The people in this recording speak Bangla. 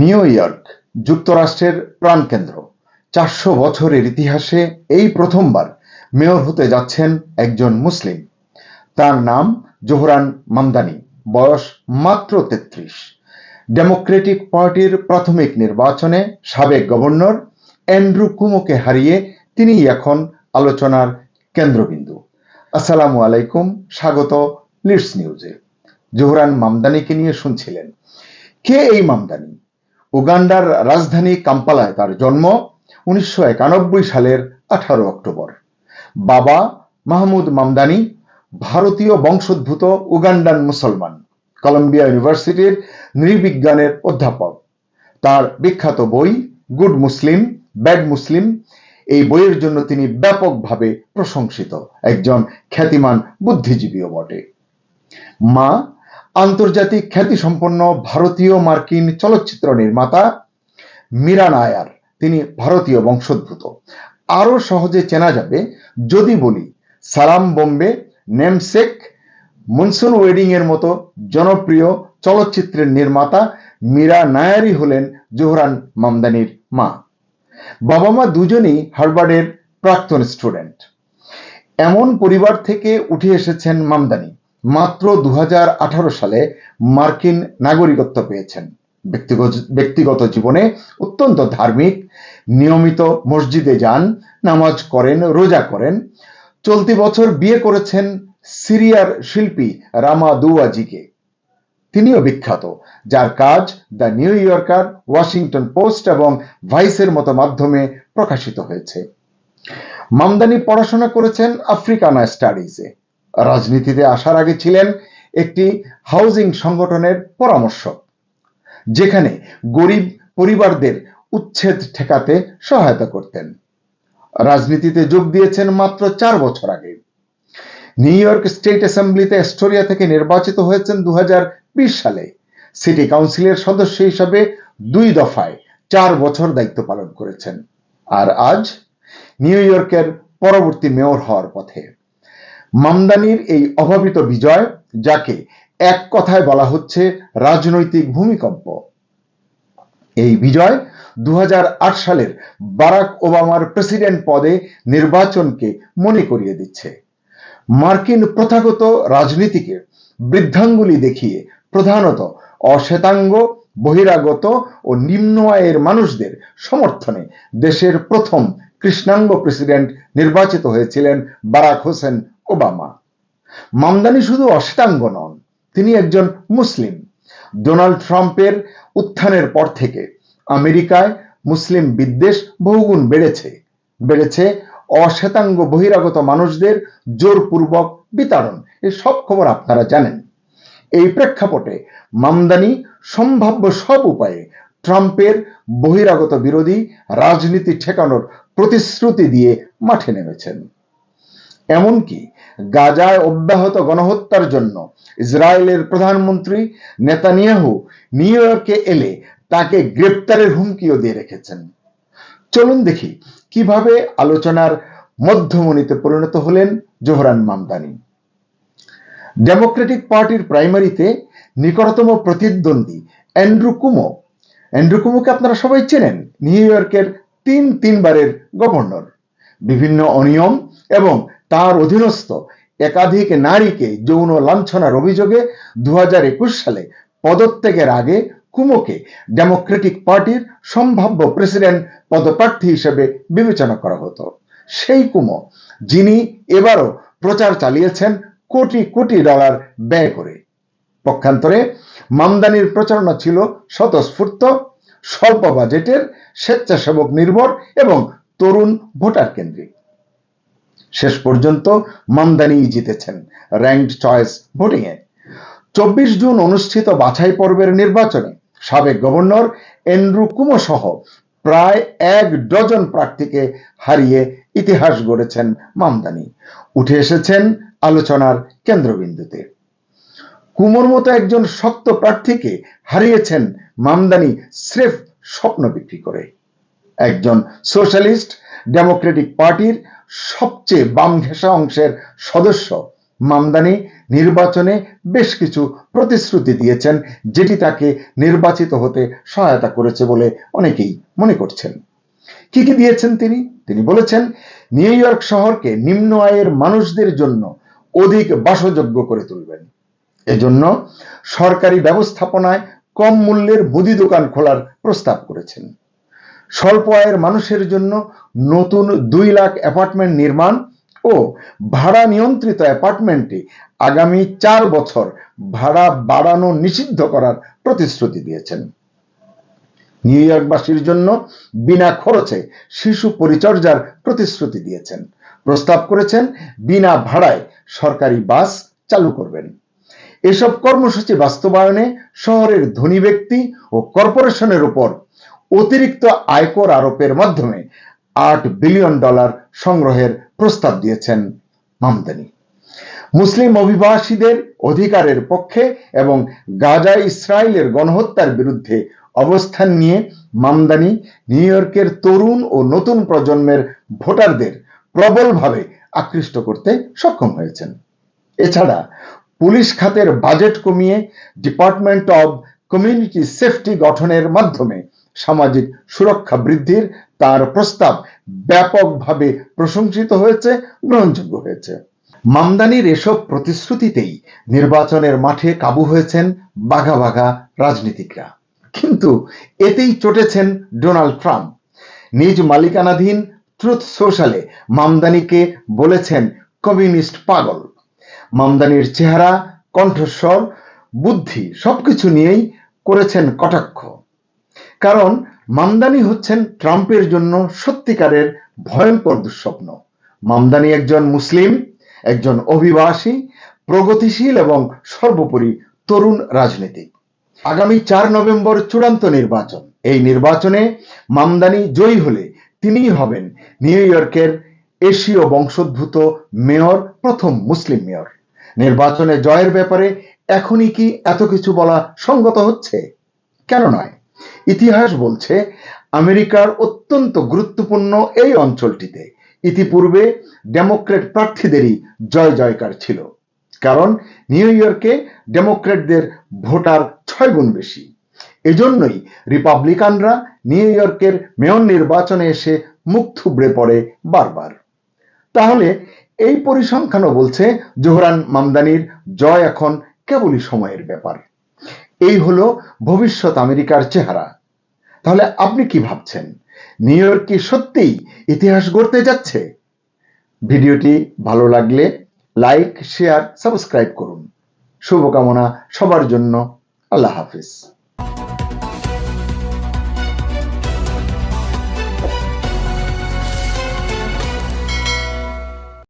নিউ ইয়র্ক, যুক্তরাষ্ট্রের প্রাণকেন্দ্র। চারশো বছরের ইতিহাসে এই প্রথমবার মেয়র হতে যাচ্ছেন একজন মুসলিম। তার নাম জোহরান মামদানি বয়স মাত্র তেত্রিশ। ডেমোক্রেটিক পার্টির প্রাথমিক নির্বাচনে সাবেক গভর্নর অ্যান্ড্রু কুমোকে হারিয়ে তিনি এখন আলোচনার কেন্দ্রবিন্দু। আসসালামু আলাইকুম, স্বাগত লিডস নিউজে। জোহরান মামদানিকে নিয়ে শুনছিলেন। কে এই মামদানি? উগান্ডার রাজধানী কাম্পালায় তার জন্ম উনিশশো একানব্বই সালের আঠারো অক্টোবর। বাবা মাহমুদ মামদানি, ভারতীয় বংশোদ্ভূত উগান্ডান মুসলমান, কলম্বিয়া ইউনিভার্সিটির নৃবিজ্ঞানের অধ্যাপক। তার বিখ্যাত বই, গুড মুসলিম, ব্যাড মুসলিম, এই বইয়ের জন্য তিনি ব্যাপকভাবে প্রশংসিত, একজন খ্যাতিমান বুদ্ধিজীবীও বটে। মা আন্তর্জাতিক খ্যাতিসম্পন্ন ভারতীয় মার্কিন চলচ্চিত্র নির্মাতা মীরা নায়ার। তিনি ভারতীয় বংশোদ্ভূত। আরও সহজে চেনা যাবে, যদি বলি, সালাম বোম্বে, নেমসেক, মনসুন ওয়েডিং এর মতো জনপ্রিয় চলচ্চিত্রের নির্মাতা মীরা নায়ারই হলেন জোহরান মামদানির মা। বাবা মা দুজনেই হার্ভার্ডের প্রাক্তন স্টুডেন্ট। এমন পরিবার থেকে উঠে এসেছেন মামদানি। মাত্র দু হাজার আঠারো সালে মার্কিন নাগরিকত্ব পেয়েছেন। ব্যক্তিগত জীবনে অত্যন্ত ধার্মিক, নিয়মিত মসজিদে যান, নামাজ করেন, রোজা করেন। চলতি বছর বিয়ে করেছেন সিরিয়ার শিল্পী রামা দুয়াজিকে তিনিও বিখ্যাত, যার কাজ the New Yorker, Washington Post এবং ভাইসের মতো মাধ্যমে প্রকাশিত হয়েছে। মামদানি পড়াশোনা করেছেন আফ্রিকানা স্টাডিজে। রাজনীতিতে আসার আগে ছিলেন একটি হাউজিং সংগঠনের পরামর্শক, যেখানে গরিব পরিবারদের উচ্ছেদ ঠেকাতে সহায়তা করতেন। রাজনীতিতে যোগ দিয়েছেন মাত্র চার বছর আগে। নিউ ইয়র্ক স্টেট অ্যাসেম্বলিতে অ্যাস্টোরিয়া থেকে নির্বাচিত হয়েছেন দু হাজার বিশ সালে। সিটি কাউন্সিলের সদস্য হিসাবে দুই দফায় চার বছর দায়িত্ব পালন করেছেন। আর আজ নিউ ইয়র্কের পরবর্তী মেয়র হওয়ার পথে। মামদানির এই অভাবিত বিজয়, যাকে এক কথায় বলা হচ্ছে রাজনৈতিক ভূমিকম্প। এই বিজয় দু হাজার আট সালের বারাক ওবামার প্রেসিডেন্ট পদে নির্বাচনকে মনে করিয়ে দিচ্ছে। মার্কিন প্রথাগত রাজনীতিকে বৃদ্ধাঙ্গুলি দেখিয়ে প্রধানত অশ্বেতাঙ্গ, বহিরাগত ও নিম্ন আয়ের মানুষদের সমর্থনে দেশের প্রথম কৃষ্ণাঙ্গ প্রেসিডেন্ট নির্বাচিত হয়েছিলেন বারাক হোসেন ওবামা। মামদানি শুধু অশ্বেতাঙ্গ নন, তিনি একজন মুসলিম। ডোনাল্ড ট্রাম্পের উত্থানের পর থেকে আমেরিকায় মুসলিম বিদ্বেষ বহুগুণ বেড়েছে। বেড়েছে অশ্বেতাঙ্গ বহিরাগত মানুষদের জোরপূর্বক বিতাড়ন এই সব খবর আপনারা জানেন। এই প্রেক্ষাপটে মামদানি সম্ভাব্য সব উপায়ে ট্রাম্পের বহিরাগত বিরোধী রাজনীতি ঠেকানোর প্রতিশ্রুতি দিয়ে মাঠে নেমেছেন। এমনকি গাজায় অব্যাহত গণহত্যার জন্য ইসরায়েলের প্রধানমন্ত্রী নেতানিয়াহু নিউ ইয়র্কে এলে তাকে গ্রেপ্তারের হুমকিও দিয়ে রেখেছেন। চলুন দেখি কীভাবে আলোচনার মধ্যমণিতে পরিণত হলেন জোহরান মামদানি। ডেমোক্রেটিক পার্টির প্রাইমারিতে নিকটতম প্রতিদ্বন্দ্বী অ্যান্ড্রু কুমো। অ্যান্ড্রু কুমোকে আপনারা সবাই চেনেন? নিউ ইয়র্কের তিন তিনবারের গভর্নর। বিভিন্ন অনিয়ম এবং তার অধীনস্থ একাধিক নারীকে যৌন লাঞ্ছনার অভিযোগে দু হাজার একুশ সালে পদত্যাগের আগে কুমোকে ডেমোক্রেটিক পার্টির সম্ভাব্য প্রেসিডেন্ট পদপ্রার্থী হিসেবে বিবেচনা করা হতো। সেই কুমো, যিনি এবারও প্রচার চালিয়েছেন কোটি কোটি ডলার ব্যয় করে। পক্ষান্তরে মামদানির প্রচারণা ছিল স্বতঃস্ফূর্ত, স্বল্প বাজেটের স্বেচ্ছাসেবক নির্ভর এবং তরুণ ভোটার কেন্দ্রিক। শেষ পর্যন্ত মামদানি জিতেছেন। র্যাঙ্কড চয়েস ভোটিংয়ে চব্বিশ জুন অনুষ্ঠিত বাছাই পর্বের নির্বাচনে সাবেক গভর্নর এন্ড্রু কুমো সহ প্রায় এক ডজন প্রার্থীকে হারিয়ে ইতিহাস গড়েছেন মামদানি। উঠে এসেছেন আলোচনার কেন্দ্রবিন্দুতে। কুমোর মতো একজন শক্ত প্রার্থীকে হারিয়েছেন মামদানি স্রেফ স্বপ্ন বিক্রি করে। একজন সোশ্যালিস্ট, ডেমোক্রেটিক পার্টির সবচেয়ে বাম ঘেঁষা অংশের সদস্য। মামদানি নির্বাচনে বেশ কিছু প্রতিশ্রুতি দিয়েছেন, যেটি তাকে নির্বাচিত হতে সহায়তা করেছে বলে অনেকেই মনে করছেন। কি কি দিয়েছেন তিনি? তিনি বলেছেন, নিউ ইয়র্ক শহরকে নিম্ন আয়ের মানুষদের জন্য অধিক বাসযোগ্য করে তুলবেন। এজন্য সরকারি ব্যবস্থাপনায় কম মূল্যের মুদি দোকান খোলার প্রস্তাব করেছেন। স্বল্প আয়ের মানুষের জন্য নতুন দুই লাখ অ্যাপার্টমেন্ট নির্মাণ ও ভাড়া নিয়ন্ত্রিত অ্যাপার্টমেন্টে আগামী চার বছর ভাড়া বাড়ানো নিষিদ্ধ করার প্রতিশ্রুতি দিয়েছেন। নিউ ইয়র্কবাসীর জন্য বিনা খরচে শিশু পরিচর্যার প্রতিশ্রুতি দিয়েছেন। প্রস্তাব করেছেন, বিনা ভাড়ায় সরকারি বাস চালু করবেন। এসব কর্মসূচি বাস্তবায়নে শহরের ধনী ব্যক্তি ও কর্পোরেশনের উপর অতিরিক্ত আয়কর আরোপের মাধ্যমে আট বিলিয়ন ডলার সংগ্রহের প্রস্তাব দিয়েছেন মামদানি। মুসলিম অভিবাসীদের অধিকারের পক্ষে এবং গাজা ইসরায়েলের গণহত্যার বিরুদ্ধে অবস্থান নিয়ে মামদানি নিউ ইয়র্কের তরুণ ও নতুন প্রজন্মের ভোটারদের প্রবলভাবে আকৃষ্ট করতে সক্ষম হয়েছেন। এছাড়া পুলিশ খাতের বাজেট কমিয়ে ডিপার্টমেন্ট অব কমিউনিটি সেফটি গঠনের মাধ্যমে সামাজিক সুরক্ষা বৃদ্ধির তার প্রস্তাব ব্যাপকভাবে প্রশংসিত হয়েছে, গ্রহণযোগ্য হয়েছে। মামদানির এসব প্রতিশ্রুতিতেই নির্বাচনের মাঠে কাবু হয়েছেন বাঘা বাঘা রাজনীতিকরা। কিন্তু এতেই চটেছেন ডোনাল্ড ট্রাম্প। নিজ মালিকানাধীন ট্রুথ সোশ্যালে মামদানিকে বলেছেন কমিউনিস্ট পাগল। মামদানির চেহারা, কণ্ঠস্বর, বুদ্ধি সবকিছু নিয়েই করেছেন কটাক্ষ। কারণ মামদানি হচ্ছেন ট্রাম্পের জন্য সত্যিকারের ভয়ঙ্কর দুঃস্বপ্ন। মামদানি একজন মুসলিম, একজন অভিবাসী, প্রগতিশীল এবং সর্বোপরি তরুণ রাজনীতিক। আগামী চার নভেম্বর চূড়ান্ত নির্বাচন। এই নির্বাচনে মামদানি জয়ী হলে তিনিই হবেন নিউ ইয়র্কের এশীয় বংশোদ্ভূত মেয়র, প্রথম মুসলিম মেয়র। নির্বাচনে জয়ের ব্যাপারে এখনই কি এত কিছু বলা সঙ্গত হচ্ছে? কেন নয়? ইতিহাস বলছে, আমেরিকার অত্যন্ত গুরুত্বপূর্ণ এই অঞ্চলটিতে ইতিপূর্বে ডেমোক্রেট প্রার্থীদেরই জয় জয়কার ছিল। কারণ নিউ ইয়র্কে ডেমোক্রেটদের ভোটার ছয় গুণ বেশি। এজন্যই রিপাবলিকানরা নিউ ইয়র্কের মেয়র নির্বাচনে এসে মুখ থুবড়ে পড়ে বারবার। তাহলে এই পরিসংখ্যানও বলছে, জোহরান মামদানির জয় এখন কেবলই সময়ের ব্যাপার। এই হলো ভবিষ্যৎ আমেরিকার চেহারা। তাহলে আপনি কি ভাবছেন? নিউ ইয়র্ক কি সত্যিই ইতিহাস গড়তে যাচ্ছে? ভিডিওটি ভালো লাগলে লাইক, শেয়ার, সাবস্ক্রাইব করুন। শুভকামনা সবার জন্য। আল্লাহ হাফিজ।